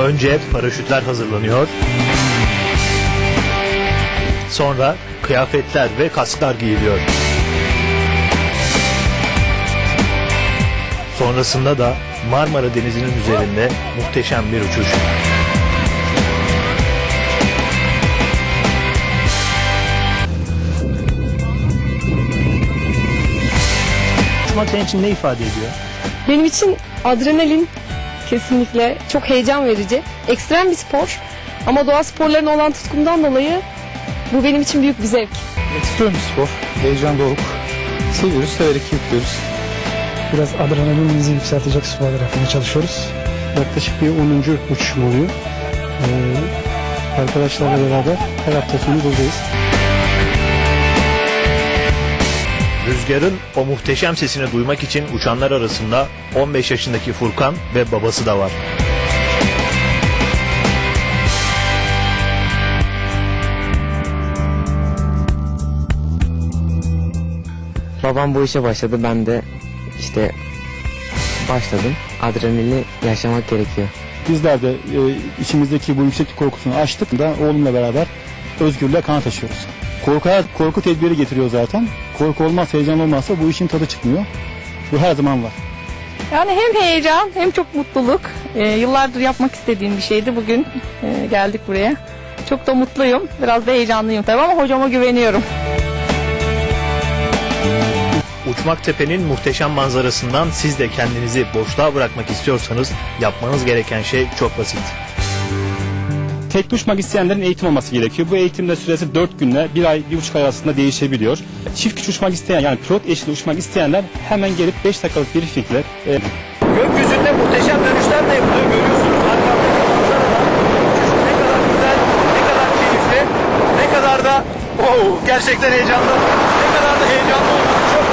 Önce paraşütler hazırlanıyor. Sonra kıyafetler ve kasklar giyiliyor. Sonrasında da Marmara Denizi'nin üzerinde muhteşem bir uçuş. Uçmak senin için ne ifade ediyor? Benim için adrenalin kesinlikle çok heyecan verici. Ekstrem bir spor ama doğa sporlarına olan tutkumdan dolayı bu benim için büyük bir zevk. Ekstrem bir spor. Heyecan doruk. Seviyoruz, severek yapıyoruz. Biraz adrenalinimizi yükseltecek sporlar yapmaya çalışıyoruz. Yaklaşık bir 10. uçuşum oluyor. Ee, arkadaşlarla beraber her hafta sonu buradayız. Rüzgar'ın o muhteşem sesini duymak için uçanlar arasında 15 yaşındaki Furkan ve babası da var. Babam bu işe başladı. Ben de işte başladım. Adrenalini yaşamak gerekiyor. Bizler de e, içimizdeki bu yükseklik korkusunu aştık da oğlumla beraber özgürlüğe kanat taşıyoruz. Korku, korku tedbiri getiriyor zaten. Korku olmaz, heyecan olmazsa bu işin tadı çıkmıyor. Bu her zaman var. Yani hem heyecan hem çok mutluluk. Ee, yıllardır yapmak istediğim bir şeydi. Bugün e, geldik buraya. Çok da mutluyum. Biraz da heyecanlıyım tabii ama hocama güveniyorum. Uçmak Tepe'nin muhteşem manzarasından siz de kendinizi boşluğa bırakmak istiyorsanız yapmanız gereken şey çok basit. Tek uçmak isteyenlerin eğitim olması gerekiyor. Bu eğitimde süresi 4 günle 1 ay, 1,5 ay arasında değişebiliyor. Çift güç uçmak isteyen yani pilot eşli uçmak isteyenler hemen gelip 5 dakikalık briefingler e, Gökyüzünde muhteşem dönüşler de yapılıyor. Görüyorsunuz arkamdaki. Uçuş ne kadar güzel, ne kadar keyifli, ne kadar da oh, gerçekten heyecanlı. Ne kadar da heyecanlı olduğunu çok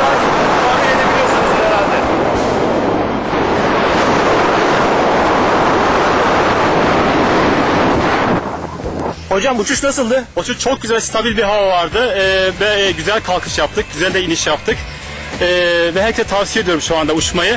Hocam uçuş nasıldı? Uçuş çok güzel, stabil bir hava vardı Ee, ve e, güzel kalkış yaptık, güzel de iniş yaptık. Ee, ve herkese tavsiye ediyorum şu anda uçmayı.